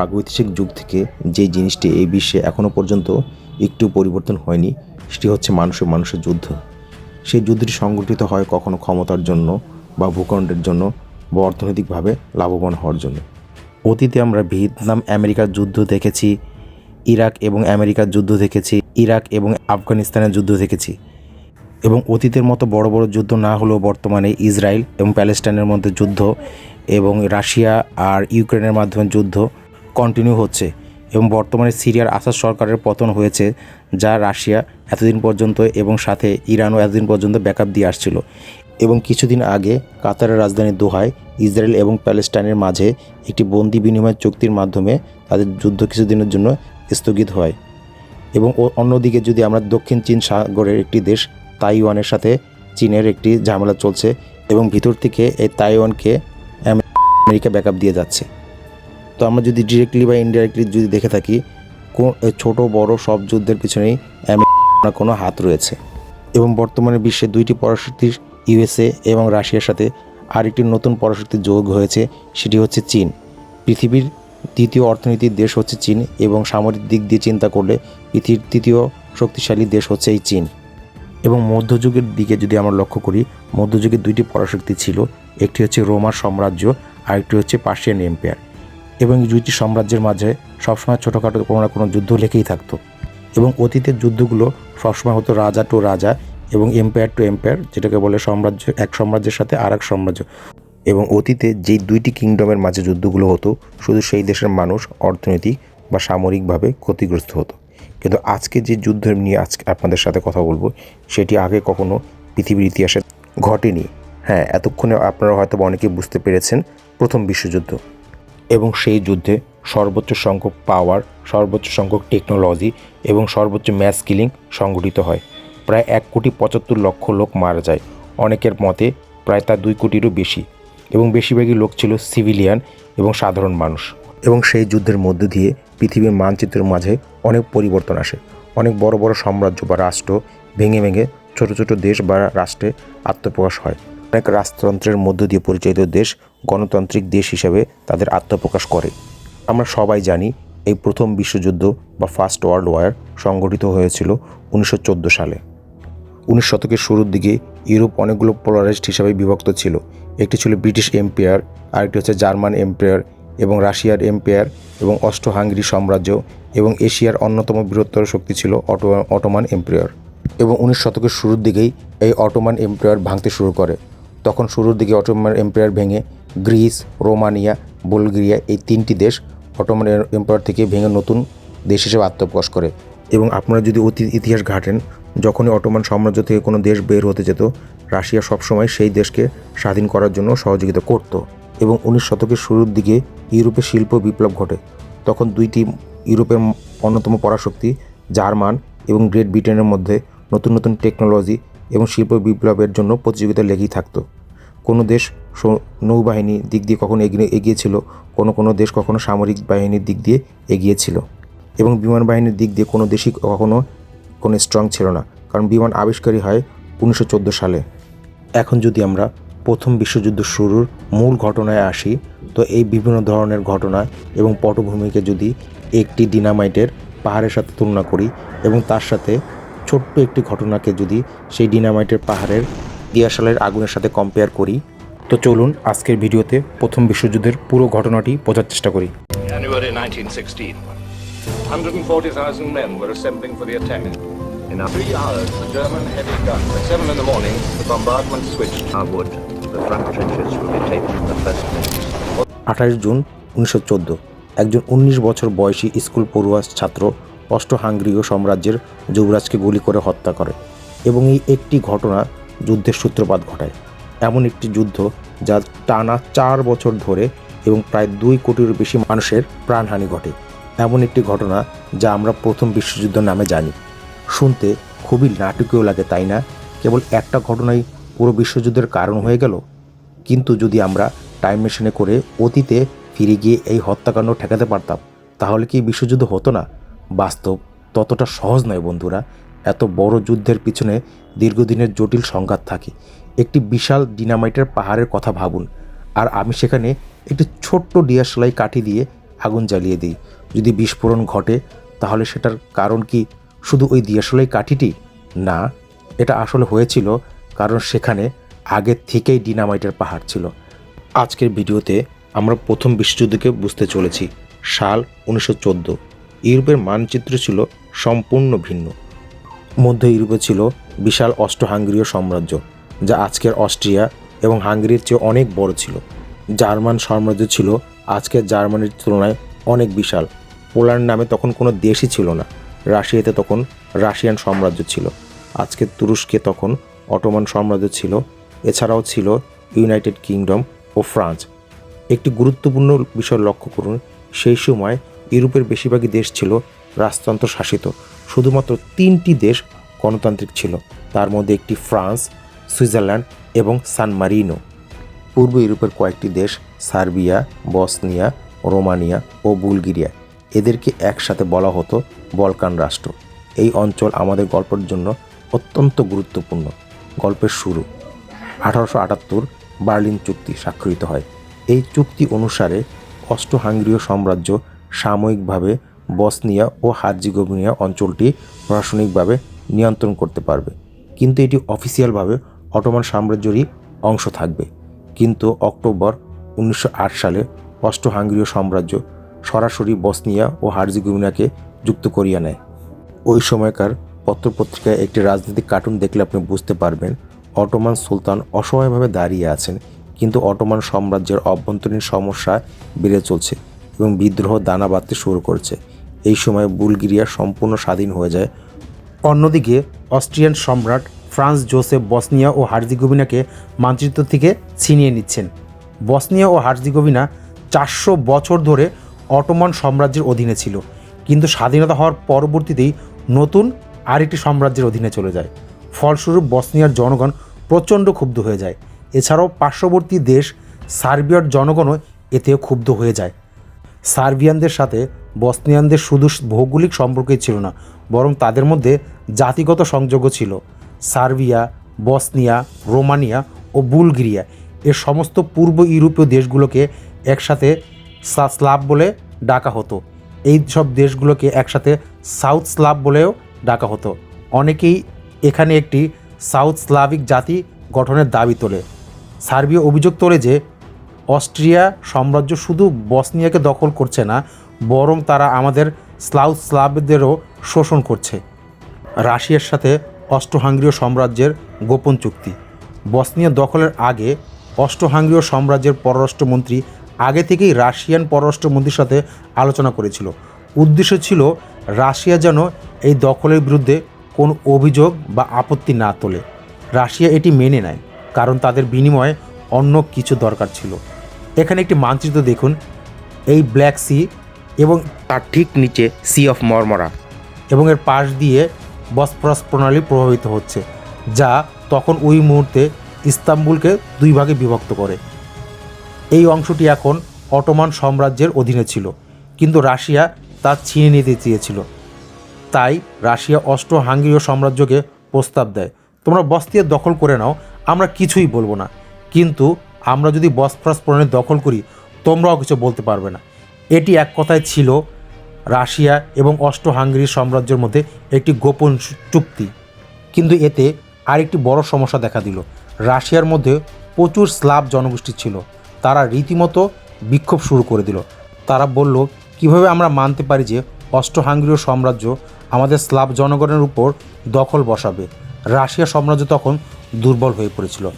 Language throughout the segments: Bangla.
প্রাগৈতিহাসিক যুগ থেকে যে জিনিসটি এই বিশ্বে এখনও পর্যন্ত একটু পরিবর্তন হয়নি, সেটি হচ্ছে মানুষের মানুষের যুদ্ধ। সেই যুদ্ধটি সংগঠিত হয় কখনো ক্ষমতার জন্য বা ভূখণ্ডের জন্য বা অর্থনৈতিকভাবে লাভবান হওয়ার জন্য। অতীতে আমরা ভিয়েতনাম আমেরিকার যুদ্ধ দেখেছি, ইরাক এবং আমেরিকার যুদ্ধ দেখেছি, ইরাক এবং আফগানিস্তানের যুদ্ধ দেখেছি। এবং অতীতের মতো বড় বড় যুদ্ধ না হলেও বর্তমানে ইসরায়েল এবং প্যালেস্টাইনের মধ্যে যুদ্ধ এবং রাশিয়া আর ইউক্রেনের মাধ্যমে যুদ্ধ কন্টিনিউ হচ্ছে এবং বর্তমানে সিরিয়ার আসাদ সরকারের পতন হয়েছে, যা রাশিয়া এতদিন পর্যন্ত এবং সাথে ইরানও এতদিন পর্যন্ত ব্যাকআপ দিয়ে আসছিল। এবং কিছুদিন আগে কাতারের রাজধানী দোহায়, ইসরায়েল এবং প্যালেস্টাইনের মাঝে একটি বন্দি বিনিময় চুক্তির মাধ্যমে তাদের যুদ্ধ কিছুদিনের জন্য স্থগিত হয়। এবং অন্যদিকে যদি আমরা দক্ষিণ চীন সাগরের একটি দেশ, তাইওয়ানের সাথে চীনের একটি ঝামেলা চলছে এবং ভিতর থেকে এই তাইওয়ানকে আমেরিকা ব্যাকআপ দিয়ে যাচ্ছে। তো আমরা যদি ডিরেক্টলি বা ইনডাইরেক্টলি যদি দেখে থাকি ছোট, বড় সব যুদ্ধের পিছনেই আমেরিকার কোনো হাত রয়েছে। এবং বর্তমানে বিশ্বে দুইটি পরাশক্তির ইউএসএ এবং রাশিয়ার সাথে আরেকটি নতুন পরাশক্তি যোগ হয়েছে, সেটি হচ্ছে চীন। পৃথিবীর দ্বিতীয় অর্থনীতির দেশ হচ্ছে চীন এবং সামরিক দিক দিয়ে চিন্তা করলে পৃথিবীর তৃতীয় শক্তিশালী দেশ হচ্ছে এই চীন। এবং মধ্যযুগের দিকে যদি আমরা লক্ষ্য করি, মধ্যযুগে দুইটি পরাশক্তি ছিল, একটি হচ্ছে রোমার সাম্রাজ্য আর একটি হচ্ছে পার্সিয়ান এম্পায়ার। এবং দুইটি সাম্রাজ্যের মাঝে সবসময় ছোটোখাটো কোনো না কোনো যুদ্ধ লেগেই থাকতো। এবং অতীতের যুদ্ধগুলো সবসময় হতো রাজা টু রাজা এবং এম্পায়ার টু এম্পায়ার, যেটাকে বলে সাম্রাজ্য, এক সাম্রাজ্যের সাথে আর এক সাম্রাজ্য। এবং অতীতে যেই দুইটি কিংডমের মাঝে যুদ্ধগুলো হতো, শুধু সেই দেশের মানুষ অর্থনৈতিক বা সামরিকভাবে ক্ষতিগ্রস্ত হতো। কিন্তু আজকে যে যুদ্ধ নিয়ে আজকে আপনাদের সাথে কথা বলব, সেটি আগে কখনো পৃথিবীর ইতিহাসে ঘটেনি। হ্যাঁ এতক্ষণে আপনারা হয়তো অনেকে বুঝতে পেরেছেন প্রথম বিশ্বযুদ্ধ। এবং সেই যুদ্ধে সর্বোচ্চ সংখ্যক পাওয়ার সর্বোচ্চ সংখ্যক টেকনোলজি এবং সর্বোচ্চ ম্যাচ কিলিং সংগঠিত হয়। প্রায় এক কোটি পঁচাত্তর লক্ষ লোক মারা যায়। অনেকের মতে প্রায় তা দুই কোটিরও বেশি এবং বেশিরভাগই লোক ছিল সিভিলিয়ান এবং সাধারণ মানুষ। এবং সেই যুদ্ধের মধ্যে দিয়ে পৃথিবীর মানচিত্রের মাঝে অনেক পরিবর্তন আসে। অনেক বড় বড় সাম্রাজ্য বা রাষ্ট্র ভেঙে ভেঙে ছোট ছোট দেশ বা রাষ্ট্রে আত্মপ্রকাশ হয়। অনেক রাজতন্ত্রের মধ্য দিয়ে পরিচালিত দেশ, গণতান্ত্রিক দেশ হিসেবে তাদের আত্মপ্রকাশ করে। আমরা সবাই জানি এই প্রথম বিশ্বযুদ্ধ বা ফার্স্ট ওয়ার্ল্ড ওয়ার সংগঠিত হয়েছিল উনিশশো চোদ্দ সালে। উনিশ শতকের শুরুর দিকে ইউরোপ অনেকগুলো পোলারাইজড হিসাবে বিভক্ত ছিল। একটি ছিল ব্রিটিশ এম্পায়ার, আরেকটি হচ্ছে জার্মান এম্পায়ার এবং রাশিয়ার এম্পায়ার এবং অস্ট্রো হাঙ্গেরি সাম্রাজ্য এবং এশিয়ার অন্যতম বৃহত্তর শক্তি ছিল অটো অটোমান এম্পায়ার। এবং উনিশ শতকের শুরুর দিকেই এই অটোমান এম্পায়ার ভাঙতে শুরু করে। তখন শুরুর দিকে অটোমান এম্পায়ার ভেঙে গ্রিস, রোমানিয়া, বুলগেরিয়া এই তিনটি দেশ অটোমান এম্পায়ার থেকে ভেঙে নতুন দেশ হিসেবে আত্মপ্রকাশ করে। এবং আপনারা যদি অতীত ইতিহাস ঘাটেন, যখনই অটোমান সাম্রাজ্য থেকে কোনো দেশ বের হতে যেত, রাশিয়া সবসময় সেই দেশকে স্বাধীন করার জন্য সহযোগিতা করত। এবং উনিশ শতকের শুরুর দিকে ইউরোপে শিল্প বিপ্লব ঘটে। তখন দুইটি ইউরোপের অন্যতম পরাশক্তি জার্মান এবং গ্রেট ব্রিটেনের মধ্যে নতুন নতুন টেকনোলজি এবং শিল্প বিপ্লবের জন্য প্রতিযোগিতা লেগেই থাকতো। কোনো দেশ নৌবাহিনী দিক দিয়ে কখনো এগিয়ে, এগিয়েছিল, কোনো কোনো দেশ কখনো সামরিক বাহিনীর দিক দিয়ে এগিয়েছিল। এবং বিমান বাহিনীর দিক দিয়ে কোনো দেশই কখনো কোনো স্ট্রং ছিল না, কারণ বিমান আবিষ্কারই হয় উনিশশো চোদ্দ সালে। এখন যদি আমরা প্রথম বিশ্বযুদ্ধ শুরুর মূল ঘটনায় আসি, তো এই বিভিন্ন ধরনের ঘটনা এবং পটভূমিকে যদি একটি ডিনামাইটের পাহাড়ের সাথে তুলনা করি এবং তার সাথে ছোট্ট একটি ঘটনাকে যদি সেই ডিনামাইটের পাহাড়ের দিয়াশালের আগুনের সাথে কম্পেয়ার করি তো চলুন আজকের ভিডিওতে প্রথম বিশ্বযুদ্ধের পুরো ঘটনাটি বোঝার চেষ্টা করি। আঠাশ জুন উনিশশো চোদ্দ একজন ১৯ বছর বয়সী স্কুল পড়ুয়া ছাত্র অষ্ট হাঙ্গেরীয় সাম্রাজ্যের যুবরাজকে গুলি করে হত্যা করে এবং এই একটি ঘটনা যুদ্ধের সূত্রপাত ঘটায়। এমন একটি যুদ্ধ যা টানা চার বছর ধরে এবং প্রায় দুই কোটির বেশি মানুষের প্রাণহানি ঘটে। এমন একটি ঘটনা যা আমরা প্রথম বিশ্বযুদ্ধ নামে জানি। শুনতে খুবই নাটকীয় লাগে, তাই না? কেবল একটা ঘটনাই পুরো বিশ্বযুদ্ধের কারণ হয়ে গেল? কিন্তু যদি আমরা টাইম মেশিনে করে অতীতে ফিরে গিয়ে এই হত্যাকাণ্ড ঠেকাতে পারতাম, তাহলে কি বিশ্বযুদ্ধ হতো না? বাস্তব ততটা সহজ নয় বন্ধুরা। এত বড় যুদ্ধের পিছনে দীর্ঘদিনের জটিল সংঘাত থাকে। একটি বিশাল ডিনামাইটের পাহাড়ের কথা ভাবুন। আর আমি সেখানে একটি ছোট্ট ডিয়ারশালাই কাঠি দিয়ে আগুন জ্বালিয়ে দিই। যদি বিস্ফোরণ ঘটে, তাহলে সেটার কারণ কি? শুধু ওই দিয়াশলাই কাঠিটি? না, এটা আসলে হয়েছিল কারণ সেখানে আগের থেকেই ডিনামাইটের পাহাড় ছিল। আজকের ভিডিওতে আমরা প্রথম বিশ্বযুদ্ধকে বুঝতে চলেছি, সাল উনিশশো চোদ্দ। ইউরোপের মানচিত্র ছিল সম্পূর্ণ ভিন্ন। মধ্য ইউরোপে ছিল বিশাল অস্ট্রো হাঙ্গেরীয় সাম্রাজ্য, যা আজকের অস্ট্রিয়া এবং হাঙ্গেরির চেয়ে অনেক বড় ছিল। জার্মান সাম্রাজ্য ছিল আজকের জার্মানির তুলনায় অনেক বিশাল। পোল্যান্ড নামে তখন কোনো দেশই ছিল না। রাশিয়াতে তখন রাশিয়ান সাম্রাজ্য ছিল। আজকের তুরস্কে তখন অটোমান সাম্রাজ্য ছিল। এছাড়াও ছিল ইউনাইটেড কিংডম ও ফ্রান্স। একটি গুরুত্বপূর্ণ বিষয় লক্ষ্য করুন, সেই সময় ইউরোপের বেশিরভাগই দেশ ছিল রাজতন্ত্র শাসিত। শুধুমাত্র তিনটি দেশ গণতান্ত্রিক ছিল, তার মধ্যে একটি ফ্রান্স, সুইজারল্যান্ড এবং সান মারিনো। পূর্ব ইউরোপের কয়েকটি দেশ সার্বিয়া, বসনিয়া, রোমানিয়া ও বুলগেরিয়া, এদেরকে একসাথে বলা হতো বলকান রাষ্ট্র। এই অঞ্চল আমাদের গল্পের জন্য অত্যন্ত গুরুত্বপূর্ণ। গল্পের শুরু। আঠারোশো আটাত্তর বার্লিন চুক্তি স্বাক্ষরিত হয়। এই চুক্তি অনুসারে অস্ট্রো হাঙ্গেরীয় সাম্রাজ্য সাময়িকভাবে বসনিয়া ও হার্জিগোভিনিয়া অঞ্চলটি প্রশাসনিকভাবে নিয়ন্ত্রণ করতে পারবে। কিন্তু এটি অফিসিয়ালভাবে অটোমান সাম্রাজ্যেরই অংশ থাকবে। কিন্তু অক্টোবর উনিশশো আট সালে অস্ট্রো হাঙ্গেরীয় সাম্রাজ্য সরাসরি বসনিয়া ও হার্জিগোভিনিয়াকে যুক্ত করিয়া নেয়। ওই সময়কার পত্রপত্রিকায় একটি রাজনৈতিক কার্টুন দেখলে আপনি বুঝতে পারবেন, অটোমান সুলতান অসহায়ভাবে দাঁড়িয়ে আছেন, কিন্তু অটোমান সাম্রাজ্যের অভ্যন্তরীণ সমস্যা বেড়ে চলছে। এবং বিদ্রোহ দানা বাঁধতে শুরু করছে। এই সময় বুলগেরিয়া সম্পূর্ণ স্বাধীন হয়ে যায়। অন্যদিকে, অস্ট্রিয়ান সম্রাট ফ্রান্স জোসেফ বসনিয়া ও হার্জিগোভিনাকে মানচিত্র থেকে ছিনিয়ে নিচ্ছেন। বসনিয়া ও হার্জিগোভিনা চারশো বছর ধরে অটোমান সাম্রাজ্যের অধীনে ছিল, কিন্তু স্বাধীনতা হওয়ার পরবর্তীতেই নতুন আরেকটি সাম্রাজ্যের অধীনে চলে যায়। ফলস্বরূপ, বসনিয়ার জনগণ প্রচণ্ড ক্ষুব্ধ হয়ে যায়। এছাড়াও পার্শ্ববর্তী দেশ সার্বিয়ার জনগণও এতেও ক্ষুব্ধ হয়ে যায়। সার্বিয়ানদের সাথে বসনিয়ানদের শুধু ভৌগোলিক সম্পর্কই ছিল না, বরং তাদের মধ্যে জাতিগত সংযোগও ছিল। সার্বিয়া, বসনিয়া, রোমানিয়া ও বুলগেরিয়া এর সমস্ত পূর্ব ইউরোপীয় দেশগুলোকে একসাথে সা- স্লাভ বলে ডাকা হতো। এই সব দেশগুলোকে একসাথে সাউথ স্লাভ বলেও ডাকা হতো। অনেকেই এখানে একটি সাউথ স্লাভিক জাতি গঠনের দাবি তোলে। সার্বিয়া অভিযোগ তোলে যে অস্ট্রিয়া সাম্রাজ্য শুধু বসনিয়াকে দখল করছে না, বরং তারা আমাদের স্লাউ স্লাভদেরও শোষণ করছে। রাশিয়ার সাথে অস্ট্রো হাঙ্গেরীয় সাম্রাজ্যের গোপন চুক্তি। বসনিয়া দখলের আগে অস্ট্রো হাঙ্গেরীয় সাম্রাজ্যের পররাষ্ট্রমন্ত্রী আগে থেকেই রাশিয়ান পররাষ্ট্রমন্ত্রীর সাথে আলোচনা করেছিল। উদ্দেশ্য ছিল রাশিয়া যেন এই দখলের বিরুদ্ধে কোনো অভিযোগ বা আপত্তি না তোলে। রাশিয়া এটি মেনে নেয়, কারণ তাদের বিনিময়ে অন্য কিছু দরকার ছিল। এখানে একটি মানচিত্র দেখুন, এই ব্ল্যাক সি এবং তার ঠিক নিচে সি অফ মরমরা এবং এর পাশ দিয়ে বসফরাস প্রণালী প্রভাবিত হচ্ছে, যা তখন ওই মুহূর্তে ইস্তাম্বুলকে দুই ভাগে বিভক্ত করে। এই অংশটি এখন অটোমান সাম্রাজ্যের অধীনে ছিল, কিন্তু রাশিয়া তা ছিনিয়ে নিতে চেয়েছিল। তাই রাশিয়া অস্ট্রো হাঙ্গেরীয় সাম্রাজ্যকে প্রস্তাব দেয়। তোমরা বস্তিয়া দখল করে নাও, আমরা কিছুই বলব না, কিন্তু আমরা যদি বসফরাস প্রণালী দখল করি, তোমরাও কিছু বলতে পারবে না। এটি এক কথায় ছিল রাশিয়া এবং অস্ট্রো হাঙ্গেরি সাম্রাজ্যের মধ্যে একটি গোপন চুক্তি। কিন্তু এতে আরেকটি বড় সমস্যা দেখা দিল। রাশিয়ার মধ্যে প্রচুর স্লাব জনগোষ্ঠী ছিল। তারা রীতিমতো বিক্ষোভ শুরু করে দিল। তারা বলল, কীভাবে আমরা মানতে পারি যে অস্ট্রো হাঙ্গেরীয় সাম্রাজ্য আমাদের স্লাব জনগণের উপর দখল বসাবে? রাশিয়া সাম্রাজ্য তখন দুর্বল হয়ে পড়েছিল।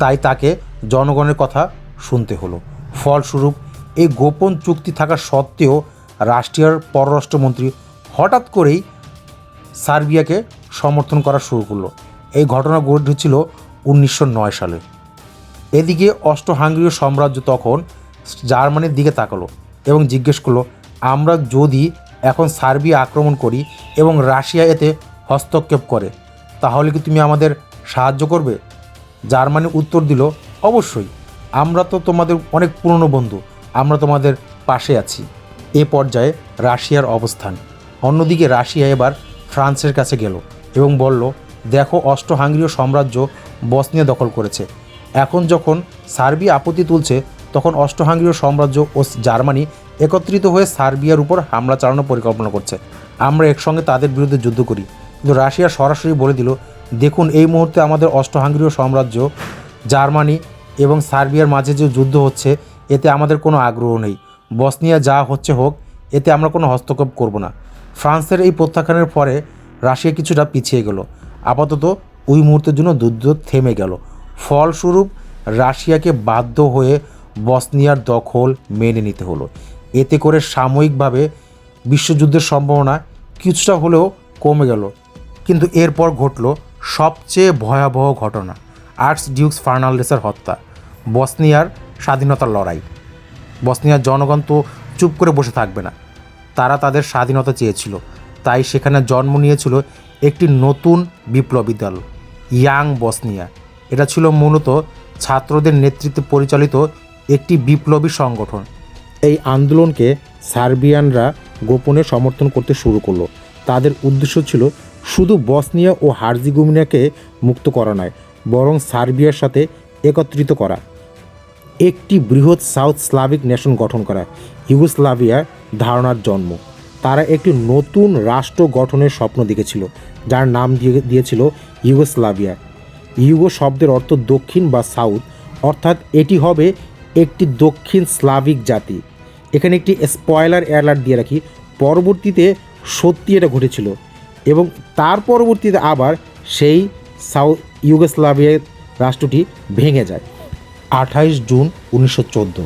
তাই তাকে জনগণের কথা শুনতে হলো। ফলস্বরূপ, এই গোপন চুক্তি থাকা সত্ত্বেও রাশিয়ার পররাষ্ট্রমন্ত্রী হঠাৎ করেই সার্বিয়াকে সমর্থন করা শুরু করল। এই ঘটনা উঠেছিল উনিশশো নয় সালে। এদিকে অস্ট্রো হাঙ্গেরীয় সাম্রাজ্য তখন জার্মানির দিকে তাকালো এবং জিজ্ঞেস করল, আমরা যদি এখন সার্বিয়া আক্রমণ করি এবং রাশিয়া এতে হস্তক্ষেপ করে, তাহলে কি তুমি আমাদের সাহায্য করবে? জার্মানি উত্তর দিল, অবশ্যই, আমরা তো তোমাদের অনেক পুরনো বন্ধু, আমরা তোমাদের পাশে আছি। এ পর্যায়ে রাশিয়ার অবস্থান। অন্যদিকে রাশিয়া এবার ফ্রান্সের কাছে গেল এবং বলল, দেখো অস্ট্রো হাঙ্গেরীয় সাম্রাজ্য বসনিয়া দখল করেছে। এখন যখন সার্বিয়া আপত্তি তুলছে, তখন হাঙ্গেরীয় সাম্রাজ্য ও জার্মানি একত্রিত হয়ে সার্বিয়ার উপর হামলা চালানোর পরিকল্পনা করছে। আমরা একসঙ্গে তাদের বিরুদ্ধে যুদ্ধ করি। কিন্তু রাশিয়া সরাসরি বলে দিল দেখুন, এই মুহূর্তে আমাদের অষ্ট হাঙ্গেরীয় সাম্রাজ্য, জার্মানি এবং সার্বিয়ার মাঝে যে যুদ্ধ হচ্ছে, এতে আমাদের কোনো আগ্রহ নেই। বসনিয়া যা হচ্ছে হোক, এতে আমরা কোনো হস্তক্ষেপ করব না। ফ্রান্সের এই প্রত্যাখ্যানের পরে রাশিয়া কিছুটা পিছিয়ে গেল। আপাতত ওই মুহূর্তের জন্য যুদ্ধ থেমে গেল। ফলস্বরূপ রাশিয়াকে বাধ্য হয়ে বসনিয়ার দখল মেনে নিতে হলো। এতে করে সাময়িকভাবে বিশ্বযুদ্ধের সম্ভাবনা কিছুটা হলেও কমে গেল। কিন্তু এরপর ঘটল সবচেয়ে ভয়াবহ ঘটনা আর্টস ডিউক্স ফার্নান্ডেসের হত্যা, বসনিয়ার স্বাধীনতার লড়াই। বসনিয়ার জনগণ তো চুপ করে বসে থাকবে না। তারা তাদের স্বাধীনতা চেয়েছিল, তাই সেখানে জন্ম নিয়েছিল একটি নতুন বিপ্লবী দল, ইয়াং বসনিয়া। এটা ছিল মূলত ছাত্রদের নেতৃত্বে পরিচালিত একটি বিপ্লবী সংগঠন। এই আন্দোলনকে সার্বিয়ানরা গোপনে সমর্থন করতে শুরু করল। তাদের উদ্দেশ্য ছিল শুধু বসনিয়া ও হার্জিগোমিনাকে মুক্ত করা নয়, বরং সার্বিয়ার সাথে একত্রিত করা। একটি বৃহৎ সাউথ স্লাভিক নেশন গঠন করা ইউগোস্লাভিয়ার ধারণার জন্ম। তারা একটি নতুন রাষ্ট্র গঠনের স্বপ্ন দেখেছিল, যার নাম দিয়ে দিয়েছিল ইউগোস্লাভিয়া। ইউগো শব্দের অর্থ দক্ষিণ বা সাউথ, অর্থাৎ এটি হবে একটি দক্ষিণ স্লাভিক জাতি। এখানে একটি স্পয়লার অ্যালার্ট দিয়ে রাখি, পরবর্তীতে সত্যি এটা ঘটেছিল। এবং তার পরবর্তীতে আবার সেই সাউথ ইউগোস্লাভিয়া রাষ্ট্রটি ভেঙে যায়। আঠাইশ জুন উনিশশো চোদ্দ।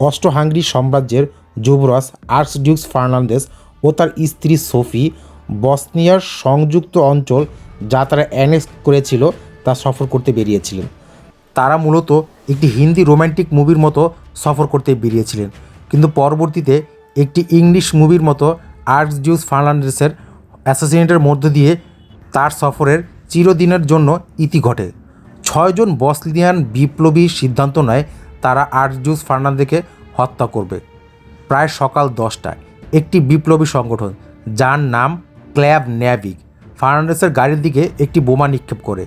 অস্ট্রো হাঙ্গরি সাম্রাজ্যের যুবরাজ আর্চডিউক্স ফার্নান্দেস ও তার স্ত্রী সোফি বসনিয়ার সংযুক্ত অঞ্চল যা তারা অ্যানেক্স করেছিল তা সফর করতে বেরিয়েছিলেন। তারা মূলত একটি হিন্দি রোম্যান্টিক মুভির মতো সফর করতে বেরিয়েছিলেন। কিন্তু পরবর্তীতে একটি ইংলিশ মুভির মতো আর্চডিউস ফার্নান্ডেসের অ্যাসোসিয়েটের মধ্য দিয়ে তার সফরের চিরদিনের জন্য ইতি ঘটে। ছয়জন বসলিয়ান বিপ্লবী সিদ্ধান্ত নেয় তারা আর্চডিউস ফার্নান্দেকে হত্যা করবে। প্রায় সকাল দশটায় একটি বিপ্লবী সংগঠন যার নাম ক্ল্যাব ন্যাভিক ফার্নান্ডেসের গাড়ির দিকে একটি বোমা নিক্ষেপ করে।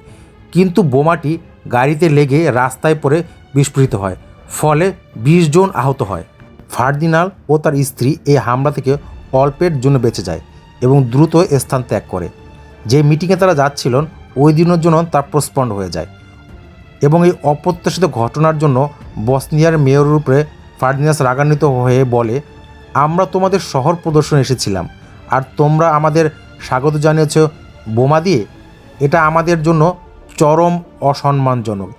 কিন্তু বোমাটি গাড়িতে লেগে রাস্তায় পড়ে বিস্ফোরিত হয়, ফলে বিশ জন আহত হয়। ফার্দিনাল ও তার স্ত্রী এই হামলা থেকে অল্পের জন্য বেঁচে যায়। এবং দ্রুত স্থান ত্যাগ করে। যে মিটিংয়ে তারা যাচ্ছিলেন, ওই দিনের জন্য তার প্রস্পন্ড হয়ে যায় এবং এই অপ্রত্যাশিত ঘটনার জন্য বসনিয়ার মেয়রের উপরে ফার্ডিনাস রাগান্বিত হয়ে বলে, আমরা তোমাদের শহর প্রদর্শনে এসেছিলাম আর তোমরা আমাদের স্বাগত জানিয়েছ বোমা দিয়ে। এটা আমাদের জন্য চরম অসম্মানজনক।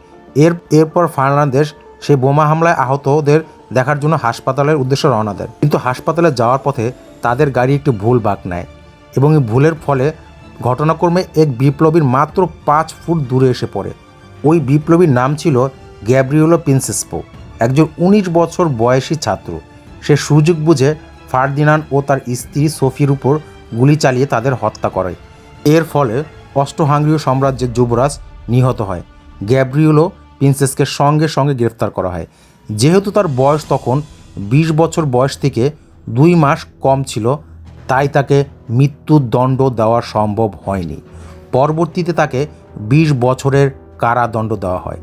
এর, এরপর ফার্নান্দেশ সেই বোমা হামলায় আহতদের দেখার জন্য হাসপাতালের উদ্দেশ্যে রওনা দেয়। কিন্তু হাসপাতালে যাওয়ার পথে তাদের গাড়ি একটি ভুল বাঁক নেয়। এবং এই ভুলের ফলে ঘটনাক্রমে এক বিপ্লবীর মাত্র পাঁচ ফুট দূরে এসে পড়ে। ওই বিপ্লবীর নাম ছিল গ্যাব্রিওলো প্রিন্সেসপো, একজন উনিশ বছর বয়সী ছাত্র। সে সুযোগ বুঝে ফার্দিনান ও তার স্ত্রী সোফির উপর গুলি চালিয়ে তাদের হত্যা করে। এর ফলে অষ্ট হাঙ্গরীয় সাম্রাজ্যের যুবরাজ নিহত হয়। গ্যাব্রিওলো প্রিন্সেসকে সঙ্গে সঙ্গে গ্রেফতার করা হয়। যেহেতু তার বয়স তখন বিশ বছর বয়স থেকে দুই মাস কম ছিল তাই তাকে মৃত্যুর দণ্ড দেওয়া সম্ভব হয়নি। পরবর্তীতে তাকে বিশ বছরের কারাদণ্ড দেওয়া হয়।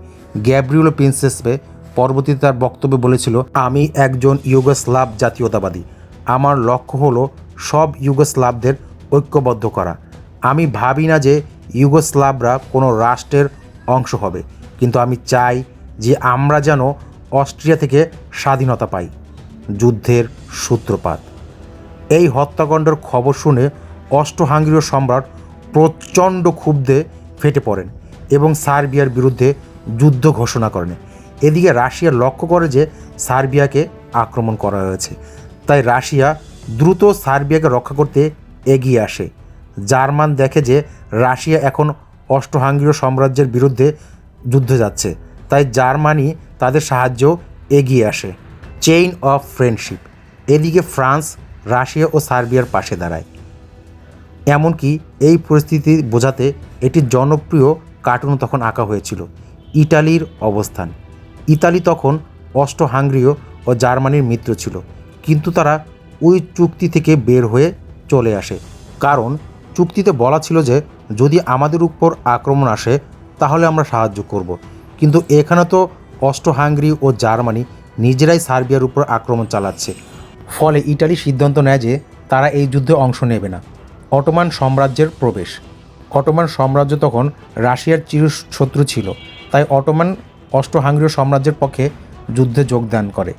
গ্যাব্রিওলো প্রিন্সেসপে পরবর্তীতে তার বক্তব্যে বলেছিল, আমি একজন ইউগোস্লাভ জাতীয়তাবাদী। আমার লক্ষ্য হলো সব ইউগোস্লাভদের ঐক্যবদ্ধ করা। আমি ভাবি না যে ইউগোস্লাভরা কোনো রাষ্ট্রের অংশ হবে, কিন্তু আমি চাই যে আমরা যেন অস্ট্রিয়া থেকে স্বাধীনতা পাই। যুদ্ধের সূত্রপাত। এই হত্যাকাণ্ডের খবর শুনে অষ্ট হাঙ্গেরীয় সম্রাট প্রচণ্ড ক্ষুব্ধে ফেটে পড়েন এবং সার্বিয়ার বিরুদ্ধে যুদ্ধ ঘোষণা করেন। এদিকে রাশিয়া লক্ষ্য করে যে সার্বিয়াকে আক্রমণ করা হয়েছে, তাই রাশিয়া দ্রুত সার্বিয়াকে রক্ষা করতে এগিয়ে আসে। জার্মান দেখে যে রাশিয়া এখন অষ্ট হাঙ্গেরীয় সাম্রাজ্যের বিরুদ্ধে যুদ্ধে যাচ্ছে, তাই জার্মানি তাদের সাহায্য এগিয়ে আসে। Chain of friendship. এদিকে ফ্রান্স রাশিয়া ও সার্বিয়ার পাশে দাঁড়ায়। এমনকি এই পরিস্থিতি বোঝাতে এটি জনপ্রিয় কার্টুন তখন আঁকা হয়েছিল ইটালির অবস্থান। ইতালি তখন অষ্ট হাঙ্গরীয় ও জার্মানির মিত্র ছিল, কিন্তু তারা ওই চুক্তি থেকে বের হয়ে চলে আসে। কারণ চুক্তিতে বলা ছিল যে, যদি আমাদের উপর আক্রমণ আসে, তাহলে আমরা সাহায্য করব। কিন্তু এখানে তো অষ্ট হাঙ্গরি ও জার্মানি নিজেরাই সার্বিয়ার উপর আক্রমণ চালাচ্ছে। ফলে ইটালি সিদ্ধান্ত নেয় যে তারা এই যুদ্ধে অংশ নেবে না। অটোমান সাম্রাজ্যের প্রবেশ। অটোমান সাম্রাজ্য তখন রাশিয়ার চিরশত্রু ছিল, তাই অটোমান অস্ট্রো হাঙ্গেরীয় সাম্রাজ্যের পক্ষে যুদ্ধে যোগদান করে,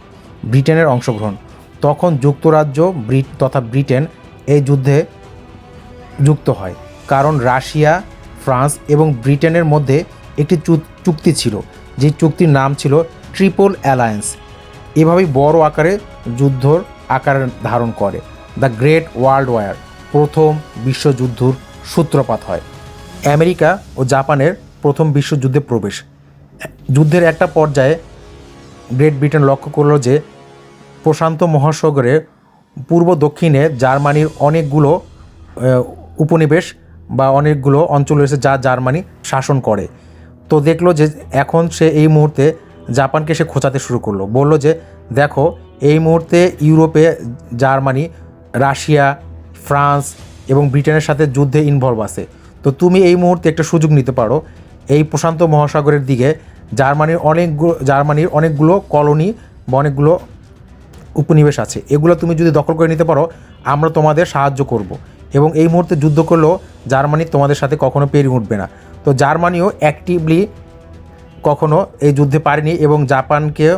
ব্রিটেনের অংশগ্রহণ। তখন যুক্তরাজ্য, ব্রিট তথা ব্রিটেন এই যুদ্ধে যুক্ত হয়, কারণ রাশিয়া, ফ্রান্স এবং ব্রিটেনের মধ্যে একটি চুক্তি ছিল, যে চুক্তির নাম ছিল ট্রিপল অ্যালায়েন্স। এভাবেই বড় আকারে যুদ্ধর আকার ধারণ করে। দ্য গ্রেট ওয়ার্ল্ড ওয়ার, প্রথম বিশ্বযুদ্ধর সূত্রপাত হয়। আমেরিকা ও জাপানের প্রথম বিশ্বযুদ্ধে প্রবেশ। যুদ্ধের একটা পর্যায়ে গ্রেট ব্রিটেন লক্ষ্য করল যে, প্রশান্ত মহাসাগরে পূর্ব দক্ষিণে জার্মানির অনেকগুলো উপনিবেশ বা অনেকগুলো অঞ্চল রয়েছে যা জার্মানি শাসন করে। তো দেখল যে এখন সে এই মুহূর্তে জাপানকে সে খোঁচাতে শুরু করল। বলল যে, দেখো এই মুহূর্তে ইউরোপে জার্মানি, রাশিয়া, ফ্রান্স এবং ব্রিটেনের সাথে যুদ্ধে ইনভলভ আছে। তো তুমি এই মুহূর্তে একটা সুযোগ নিতে পারো এই প্রশান্ত মহাসাগরের দিকে। জার্মানির অনেকগুলো জার্মানির অনেকগুলো কলোনি বা অনেকগুলো উপনিবেশ আছে। এগুলো তুমি যদি দখল করে নিতে পারো, আমরা তোমাদের সাহায্য করব। এবং এই মুহূর্তে যুদ্ধ করলেও জার্মানি তোমাদের সাথে কখনো পেরিয়ে উঠবে না। তো জার্মানিও অ্যাক্টিভলি কখনো এই যুদ্ধে পারেনি এবং জাপানকেও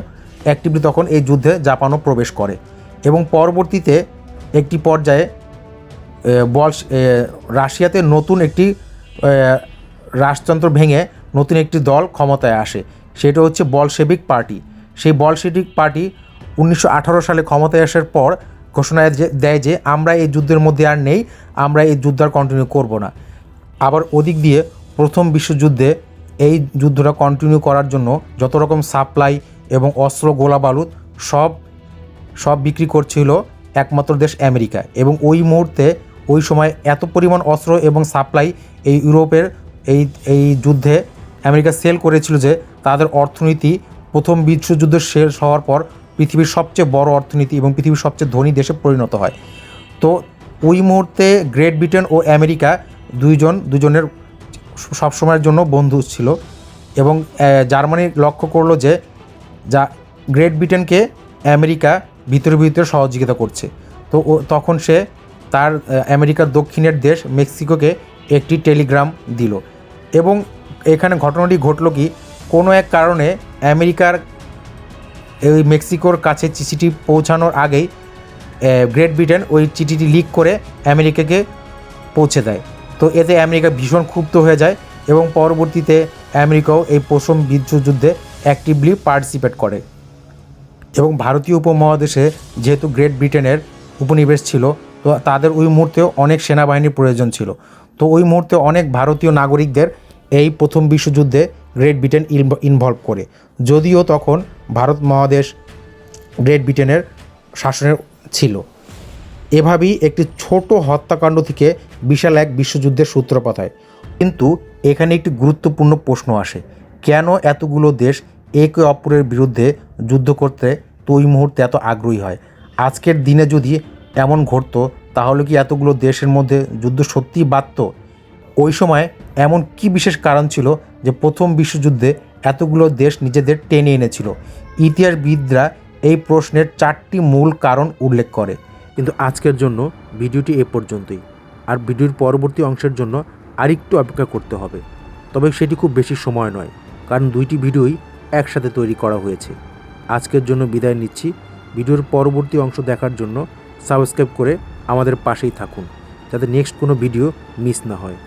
অ্যাক্টিভলি তখন এই যুদ্ধে জাপানও প্রবেশ করে। এবং পরবর্তীতে একটি পর্যায়ে বল রাশিয়াতে নতুন একটি আহ, রাজতন্ত্র ভেঙে নতুন একটি দল ক্ষমতায় আসে। সেটা হচ্ছে বলশেবিক পার্টি। সেই বলশেবিক পার্টি উনিশশো আঠারো সালে ক্ষমতায় আসার পর ঘোষণা দেয় যে আমরা এই যুদ্ধের মধ্যে আর নেই আমরা এই যুদ্ধ আর কন্টিনিউ করব না। আবার ওদিক দিয়ে প্রথম বিশ্বযুদ্ধে এই যুদ্ধটা কন্টিনিউ করার জন্য যত রকম সাপ্লাই এবং অস্ত্র, গোলা বারুদ সব সব বিক্রি করছিল একমাত্র দেশ আমেরিকা। এবং ওই মুহূর্তে, ওই সময় এত পরিমাণ অস্ত্র এবং সাপ্লাই এই ইউরোপের এই এই যুদ্ধে আমেরিকা সেল করেছিল যে তাদের অর্থনীতি প্রথম বিশ্বযুদ্ধ শেষ হওয়ার পর পৃথিবীর সবচেয়ে বড় অর্থনীতি এবং পৃথিবীর সবচেয়ে ধনী দেশে পরিণত হয়। তো ওই মুহূর্তে গ্রেট ব্রিটেন ও আমেরিকা দুইজন, দুজনের সবসময়ের জন্য বন্ধু ছিল এবং জার্মানি লক্ষ্য করল যে যা গ্রেট ব্রিটেনকে আমেরিকা ভিতরে ভিতরে সহযোগিতা করছে। তো তখন সে তার আমেরিকার দক্ষিণের দেশ মেক্সিকোকে একটি টেলিগ্রাম দিল। এবং এখানে ঘটনাটি ঘটলো কি, কোনো এক কারণে আমেরিকার এই মেক্সিকোর কাছে চিঠিটি পৌঁছানোর আগেই গ্রেট ব্রিটেন ওই চিঠিটি লিক করে আমেরিকাকে পৌঁছে দেয়। তো এতে আমেরিকা ভীষণ ক্ষুব্ধ হয়ে যায়। এবং পরবর্তীতে আমেরিকাও এই প্রথম বিশ্বযুদ্ধে অ্যাক্টিভলি পার্টিসিপেট করে। এবং ভারতীয় উপমহাদেশে যেহেতু গ্রেট ব্রিটেনের উপনিবেশ ছিল, তো তাদের ওই মুহূর্তেও অনেক সেনাবাহিনীর প্রয়োজন ছিল। তো ওই মুহূর্তে অনেক ভারতীয় নাগরিকদের এই প্রথম বিশ্বযুদ্ধে গ্রেট ব্রিটেন ইনভলভ করে। যদিও তখন ভারত মহাদেশ গ্রেট ব্রিটেনের শাসনের ছিল। এভাবেই একটি ছোট হত্যাকাণ্ড থেকে বিশাল এক বিশ্বযুদ্ধের সূত্রপাত হয়। কিন্তু এখানে একটি গুরুত্বপূর্ণ প্রশ্ন আসে, কেন এতগুলো দেশ একে অপরের বিরুদ্ধে যুদ্ধ করতে তো ওই মুহূর্তে এত আগ্রহী হয়? আজকের দিনে যদি এমন ঘটতো, তাহলে কি এতগুলো দেশের মধ্যে যুদ্ধ সত্যিই বাড়ত ওই সময় এমন কি বিশেষ কারণ ছিল যে প্রথম বিশ্বযুদ্ধে এতগুলো দেশ নিজেদের টেনে এনেছিল? ইতিহাসবিদরা এই প্রশ্নের চারটি মূল কারণ উল্লেখ করে। কিন্তু আজকের জন্য ভিডিওটি এ পর্যন্তই। আর ভিডিওর পরবর্তী অংশের জন্য আরেকটু অপেক্ষা করতে হবে। তবে সেটি খুব বেশি সময় নয়, কারণ দুইটি ভিডিওই একসাথে তৈরি করা হয়েছে। আজকের জন্য বিদায় নিচ্ছি। ভিডিওর পরবর্তী অংশ দেখার জন্য সাবস্ক্রাইব করে আমাদের পাশেই থাকুন, যাতে নেক্সট কোনো ভিডিও মিস না হয়।